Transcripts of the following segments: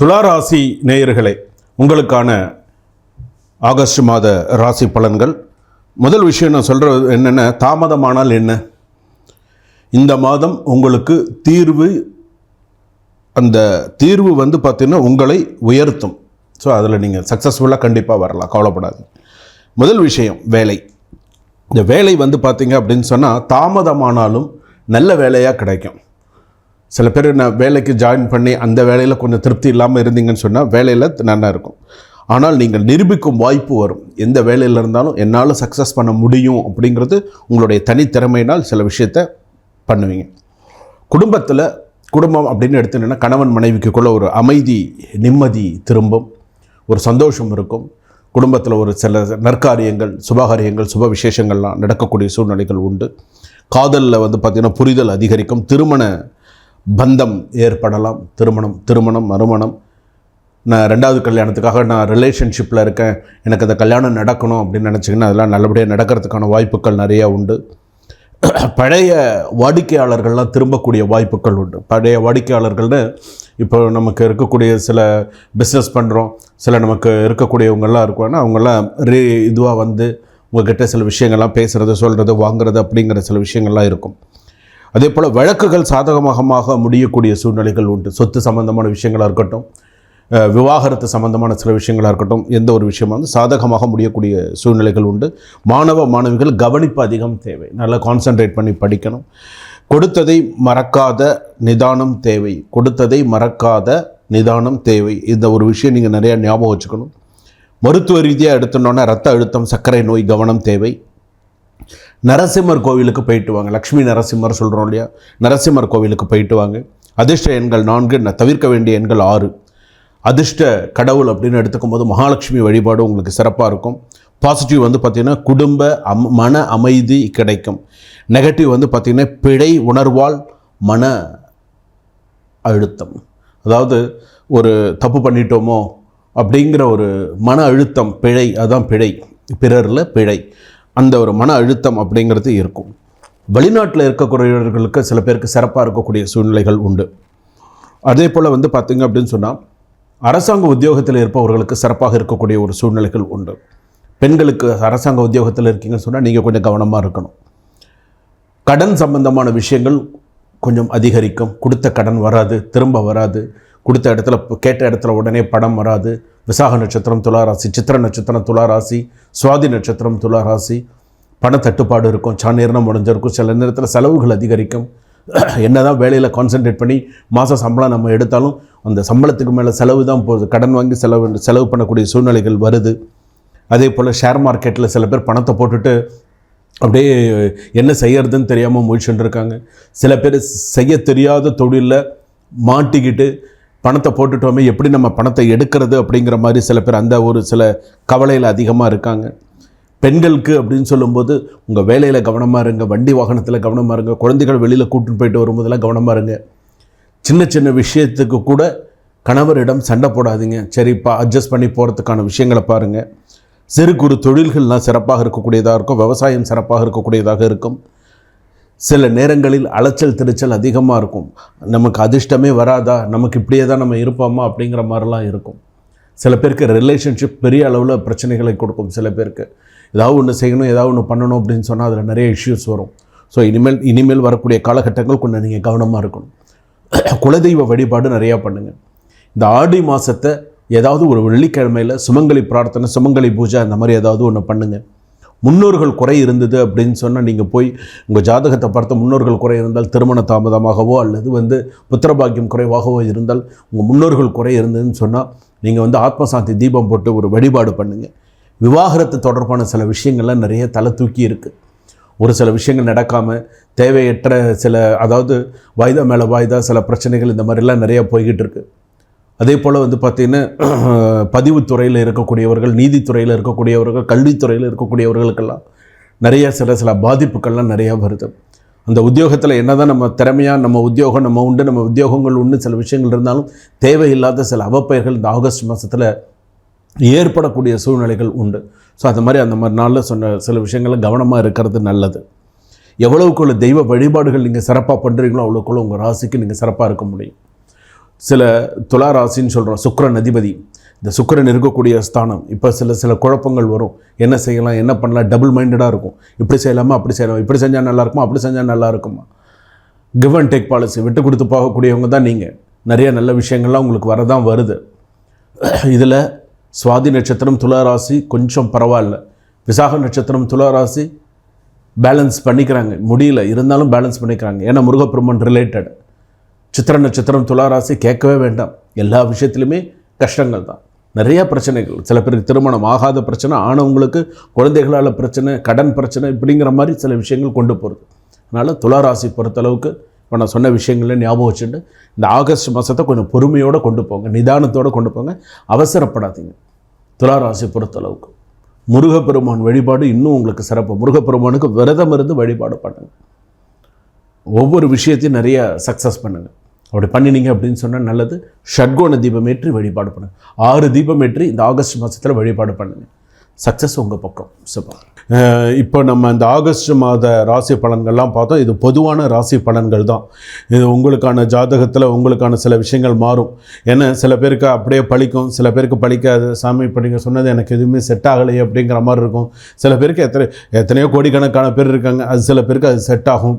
துளாராசி நேயர்களே உங்களுக்கான ஆகஸ்ட் மாத ராசி பலன்கள். முதல் விஷயம் நான் சொல்கிறது என்னென்ன? தாமதமானால் என்ன? இந்த மாதம் உங்களுக்கு தீர்வு அந்த தீர்வு வந்து பார்த்திங்கன்னா உங்களை உயர்த்தும். ஸோ அதில் நீங்கள் சக்ஸஸ்ஃபுல்லாக கண்டிப்பாக வரலாம் கவலைப்படாது முதல் விஷயம் வேலை. இந்த வேலை வந்து பார்த்திங்க அப்படின்னு சொன்னால் தாமதமானாலும் நல்ல வேலையாக கிடைக்கும். சில பேர் நான் வேலைக்கு ஜாயின் பண்ணி அந்த வேலையில் கொஞ்சம் திருப்தி இல்லாமல் இருந்தீங்கன்னு சொன்னால் வேலையில் நல்லா இருக்கும். ஆனால் நீங்கள் நிரூபிக்கும் வாய்ப்பு வரும். எந்த வேலையில் இருந்தாலும் என்னால் சக்ஸஸ் பண்ண முடியும் அப்படிங்கிறது உங்களுடைய தனித்திறமையினால் சில விஷயத்தை பண்ணுவீங்க. குடும்பத்தில் குடும்பம் அப்படின்னு எடுத்துட்டீங்கன்னா கணவன் மனைவிக்குள்ளே ஒரு அமைதி நிம்மதி திரும்பும். ஒரு சந்தோஷம் இருக்கும். குடும்பத்தில் ஒரு சில நற்காரியங்கள் சுபகாரியங்கள் சுப விசேஷங்கள்லாம் நடக்கக்கூடிய சூழ்நிலைகள் உண்டு. காதலில் வந்து பார்த்திங்கன்னா புரிதல் அதிகரிக்கும். திருமண பந்தம் ஏற்படலாம். திருமணம் திருமணம் மறுமணம். நான் ரெண்டாவது கல்யாணத்துக்காக நான் ரிலேஷன்ஷிப்பில் இருக்கேன். எனக்கு அந்த கல்யாணம் நடக்கணும் அப்படின்னு நினச்சிங்கன்னா அதெல்லாம் நல்லபடியாக நடக்கிறதுக்கான வாய்ப்புகள் நிறையா உண்டு. பழைய வாடிக்கையாளர்கள்லாம் திரும்பக்கூடிய வாய்ப்புகள் உண்டு. பழைய வாடிக்கையாளர்கள்னு இப்போ நமக்கு இருக்கக்கூடிய சில பிஸ்னஸ் பண்ணுறோம் சில நமக்கு இருக்கக்கூடியவங்கெல்லாம் இருக்கும்னா அவங்கெல்லாம் ரீ இதுவாக வந்து உங்கள்கிட்ட சில விஷயங்கள்லாம் பேசுகிறது சொல்கிறது வாங்குறது அப்படிங்கிற சில விஷயங்கள்லாம் இருக்கும். அதே போல் வழக்குகள் சாதகமாக முடியக்கூடிய சூழ்நிலைகள் உண்டு. சொத்து சம்பந்தமான விஷயங்களாக இருக்கட்டும் விவாகரத்து சம்பந்தமான சில விஷயங்களாக இருக்கட்டும் எந்த ஒரு விஷயமாக வந்து சாதகமாக முடியக்கூடிய சூழ்நிலைகள் உண்டு. மாணவ மாணவிகள் கவனிப்பு அதிகம் தேவை. நல்லா கான்சென்ட்ரேட் பண்ணி படிக்கணும். கொடுத்ததை மறக்காத நிதானம் தேவை. கொடுத்ததை மறக்காத நிதானம் தேவை. இந்த ஒரு விஷயம் நீங்கள் நிறையா ஞாபகம் வச்சுக்கணும். மருத்துவ ரீதியாக எடுத்தோன்னா ரத்த அழுத்தம் சர்க்கரை நோய் கவனம் தேவை. நரசிம்மர் கோவிலுக்கு போயிட்டு வாங்க. லக்ஷ்மி நரசிம்மர் சொல்கிறோம் இல்லையா? நரசிம்மர் கோவிலுக்கு போயிட்டு வாங்க. அதிர்ஷ்ட எண்கள் நான்கு நான் தவிர்க்க வேண்டிய எண்கள் ஆறு. அதிர்ஷ்ட கடவுள் அப்படின்னு எடுத்துக்கும் போது மகாலட்சுமி வழிபாடு உங்களுக்கு சிறப்பாக இருக்கும். பாசிட்டிவ் வந்து பார்த்திங்கன்னா குடும்ப அம் மன அமைதி கிடைக்கும். நெகட்டிவ் வந்து பார்த்திங்கன்னா பிழை உணர்வால் மன அழுத்தம். அதாவது ஒரு தப்பு பண்ணிட்டோமோ அப்படிங்கிற ஒரு மன அழுத்தம் பிழை அதுதான் பிழை. பிறரில் பிழை. அந்த ஒரு மன அழுத்தம் அப்படிங்கிறது இருக்கும். வெளிநாட்டில் இருக்கக்கூடியவர்களுக்கு சில பேருக்கு சிறப்பாக இருக்கக்கூடிய சூழ்நிலைகள் உண்டு. அதே போல் வந்து பார்த்திங்க அப்படின்னு சொன்னால் அரசாங்க உத்தியோகத்தில் இருப்பவர்களுக்கு சிறப்பாக இருக்கக்கூடிய ஒரு சூழ்நிலைகள் உண்டு. பெண்களுக்கு அரசாங்க உத்தியோகத்தில் இருக்கீங்கன்னு சொன்னால் நீங்கள் கொஞ்சம் கவனமாக இருக்கணும். கடன் சம்பந்தமான விஷயங்கள் கொஞ்சம் அதிகரிக்கும். கொடுத்த கடன் வராது திரும்ப வராது. கொடுத்த இடத்துல கேட்ட இடத்துல உடனே படம் வராது. விசாக நட்சத்திரம் துளாராசி சித்திர நட்சத்திரம் துளாராசி சுவாதி நட்சத்திரம் துளாராசி. பணத்தட்டுப்பாடு இருக்கும் இருக்கும் நேரம் முடிஞ்சிருக்கும். சில நேரத்தில் செலவுகள் அதிகரிக்கும். என்னதான் வேலையில் கான்சென்ட்ரேட் பண்ணி மாத சம்பளம் நம்ம எடுத்தாலும் அந்த சம்பளத்துக்கு மேலே செலவு தான் போகுது. கடன் வாங்கி செலவு செலவு பண்ணக்கூடிய சூழ்நிலைகள் வருது. அதே போல் ஷேர் மார்க்கெட்டில் சில பேர் பணத்தை போட்டுட்டு அப்படியே என்ன செய்யறதுன்னு தெரியாமல் முழிச்சுட்டு இருக்காங்க. சில பேர் செய்ய தெரியாத தொழிலில் மாட்டிக்கிட்டு பணத்தை போட்டுட்டோமே எப்படி நம்ம பணத்தை எடுக்கிறது அப்படிங்கிற மாதிரி சில பேர் அந்த ஒரு சில கவலையில் அதிகமாக இருக்காங்க. பெண்களுக்கு அப்படின்னு சொல்லும்போது உங்கள் வேலையில் கவனமாக இருங்க வண்டி வாகனத்தில் கவனமாக இருங்க குழந்தைகள் வெளியில் கூட்டின்னு போயிட்டு வரும்போதெல்லாம் கவனமாக இருங்க. சின்ன சின்ன விஷயத்துக்கு கூட கணவரிடம் சண்டை போடாதீங்க. சரிப்பா அட்ஜஸ்ட் பண்ணி போகிறதுக்கான விஷயங்களை பாருங்கள் சிறு குறு தொழில்கள்லாம் சிறப்பாக இருக்கக்கூடியதாக இருக்கும் விவசாயம் சிறப்பாக இருக்கக்கூடியதாக இருக்கும். சில நேரங்களில் அலைச்சல் திருச்சல் அதிகமாக இருக்கும். நமக்கு அதிர்ஷ்டமே வராதா? நமக்கு இப்படியே தான் நம்ம இருப்போமா? அப்படிங்கிற மாதிரிலாம் இருக்கும். சில பேருக்கு ரிலேஷன்ஷிப் பெரிய அளவில் பிரச்சனைகளை கொடுக்கும். சில பேருக்கு ஏதாவது ஒன்று செய்யணும் ஏதாவது ஒன்று பண்ணணும் அப்படின்னு சொன்னால் அதில் நிறைய இஷ்யூஸ் வரும். ஸோ இனிமேல் இனிமேல் வரக்கூடிய காலகட்டங்கள் கொஞ்சம் நீங்கள் கவனமாக இருக்கணும். குலதெய்வ வழிபாடு நிறையா பண்ணுங்கள் இந்த ஆடி மாதத்தை ஏதாவது ஒரு வெள்ளிக்கிழமையில் சுமங்கலி பிரார்த்தனை சுமங்கலி பூஜை அந்த மாதிரி ஏதாவது ஒன்று பண்ணுங்கள் முன்னோர்கள் குறை இருந்தது அப்படின்னு சொன்னால் நீங்கள் போய் உங்கள் ஜாதகத்தை பார்த்து முன்னோர்கள் குறை இருந்தால் திருமண தாமதமாகவோ அல்லது வந்து புத்திரபாக்கியம் குறைவாகவோ இருந்தால் உங்கள் முன்னோர்கள் குறை இருந்ததுன்னு சொன்னால் நீங்கள் வந்து ஆத்மசாந்தி தீபம் போட்டு ஒரு வழிபாடு பண்ணுங்கள் விவாகரத்து தொடர்பான சில விஷயங்கள்லாம் நிறைய தலை தூக்கி இருக்குது ஒரு சில விஷயங்கள் நடக்காமல் தேவையற்ற சில அதாவது வாய்தா மேலே வாய்தா சில பிரச்சனைகள் இந்த மாதிரிலாம் நிறைய போய்கிட்டு இருக்குது அதே போல் வந்து பார்த்திங்கன்னா பதிவுத்துறையில் இருக்கக்கூடியவர்கள் நீதித்துறையில் இருக்கக்கூடியவர்கள் கல்வித்துறையில் இருக்கக்கூடியவர்களுக்கெல்லாம் நிறைய சில சில பாதிப்புகள்லாம் நிறையா வருது. அந்த உத்தியோகத்தில் என்னதான் நம்ம திறமையாக நம்ம உத்தியோகம் நம்ம உண்டு நம்ம உத்தியோகங்கள் உண்டு சில விஷயங்கள் இருந்தாலும் தேவையில்லாத சில அவப்பெயர்கள் இந்த ஆகஸ்ட் மாதத்தில் ஏற்படக்கூடிய சூழ்நிலைகள் உண்டு. ஸோ அந்த மாதிரி அந்த மாதிரி நாளில் சொன்ன சில விஷயங்களில் கவனமாக இருக்கிறது நல்லது. எவ்வளவுக்குள்ள தெய்வ வழிபாடுகள் நீங்கள் சிறப்பாக பண்ணுறீங்களோ அவ்வளோக்குள்ள உங்கள் ராசிக்கு நீங்கள் சிறப்பாக இருக்க முடியும். சில துலா ராசின்னு சொல்கிறோம் சுக்கரன் அதிபதி. இந்த சுக்கிரன் இருக்கக்கூடிய ஸ்தானம். இப்போ சில சில குழப்பங்கள் வரும். என்ன செய்யலாம் என்ன பண்ணலாம் டபுள் மைண்டடாக இருக்கும். இப்படி செய்யலாமா அப்படி செய்யலாம் இப்படி செஞ்சால் நல்லாயிருக்குமா அப்படி செஞ்சால் நல்லா இருக்குமா? கிவ் அண்ட் டேக் பாலிசி விட்டு கொடுத்து போகக்கூடியவங்க தான் நீங்கள் நிறைய நல்ல விஷயங்கள்லாம் உங்களுக்கு வரதான் வருது. இதில் சுவாதி நட்சத்திரம் துளாராசி கொஞ்சம் பரவாயில்ல. விசாக நட்சத்திரம் துளாராசி பேலன்ஸ் பண்ணிக்கிறாங்க. முடியல இருந்தாலும் பேலன்ஸ் பண்ணிக்கிறாங்க. ஏன்னா முருகப்பெருமன் ரிலேட்டட் சித்திர நட்சத்திரம் துளாராசி கேட்கவே வேண்டாம். எல்லா விஷயத்துலையுமே கஷ்டங்கள் தான். நிறையா பிரச்சனைகள். சில பேருக்கு திருமணம் ஆகாத பிரச்சனை ஆனவங்களுக்கு குழந்தைகளால் பிரச்சனை கடன் பிரச்சனை இப்படிங்கிற மாதிரி சில விஷயங்கள் கொண்டு போகிறது அதனால் துளாராசி பொறுத்தளவுக்கு இப்போ நான் சொன்ன விஷயங்களை ஞாபகம் வச்சுட்டு இந்த ஆகஸ்ட் மாதத்தை கொஞ்சம் பொறுமையோடு கொண்டு போங்க. நிதானத்தோடு கொண்டு போங்க. அவசரப்படாதீங்க. துளாராசி பொறுத்தளவுக்கு. முருகப்பெருமான் வழிபாடு இன்னும் உங்களுக்கு சிறப்பு. முருகப்பெருமானுக்கு விரதம் இருந்து வழிபாடு பண்ணுங்கள் ஒவ்வொரு விஷயத்தையும் நிறைய சக்ஸஸ் பண்ணுங்கள் அப்படி பண்ணினீங்க அப்படின்னு சொன்னால் நல்லது. ஷட்கோண தீபம் ஏற்றி வழிபாடு பண்ணுங்க. ஆறு தீபம் ஏற்றி இந்த ஆகஸ்ட் மாதத்தில் வழிபாடு பண்ணுங்கள் சக்ஸஸ் உங்கள் பக்கம். சூப்பர் இப்போ நம்ம இந்த ஆகஸ்ட் மாத ராசி பலன்கள்லாம் பார்த்தோம். இது பொதுவான ராசி பலன்கள் தான். இது உங்களுக்கான ஜாதகத்தில் உங்களுக்கான சில விஷயங்கள் மாறும். ஏன்னா சில பேருக்கு அப்படியே பழிக்கும். சில பேருக்கு பழிக்காது. சாமி இப்போ நீங்கள் சொன்னது எனக்கு எதுவுமே செட் ஆகலையே அப்படிங்கிற மாதிரி இருக்கும். சில பேருக்கு எத்தனை எத்தனையோ கோடிக்கணக்கான பேர் இருக்காங்க. அது சில பேருக்கு அது செட் ஆகும்.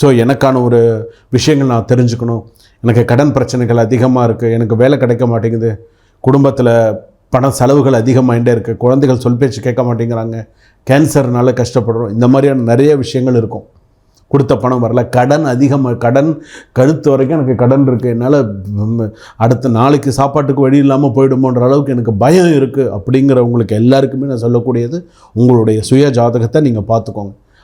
ஸோ எனக்கான ஒரு விஷயங்கள் நான் தெரிஞ்சுக்கணும். எனக்கு கடன் பிரச்சனைகள் அதிகமாக இருக்குது எனக்கு வேலை கிடைக்க மாட்டேங்குது. குடும்பத்தில் பண செலவுகள் அதிகமாகிட்டே இருக்குது குழந்தைகள் சொல் பேச்சு கேட்க மாட்டேங்கிறாங்க. கேன்சர்னால கஷ்டப்படுறோம். இந்த மாதிரியான நிறைய விஷயங்கள் இருக்கும். கொடுத்த பணம் வரல. கடன் அதிகமாக கடன் கழுத்து வரைக்கும் எனக்கு கடன் இருக்குது என்னால் அடுத்த நாளைக்கு சாப்பாட்டுக்கு வழி இல்லாமல் போயிடுமோன்ற அளவுக்கு எனக்கு பயம் இருக்குது அப்படிங்கிறவங்களுக்கு எல்லாருக்குமே நான் சொல்லக்கூடியது உங்களுடைய சுய ஜாதகத்தை நீங்கள் பார்த்துக்கோங்க.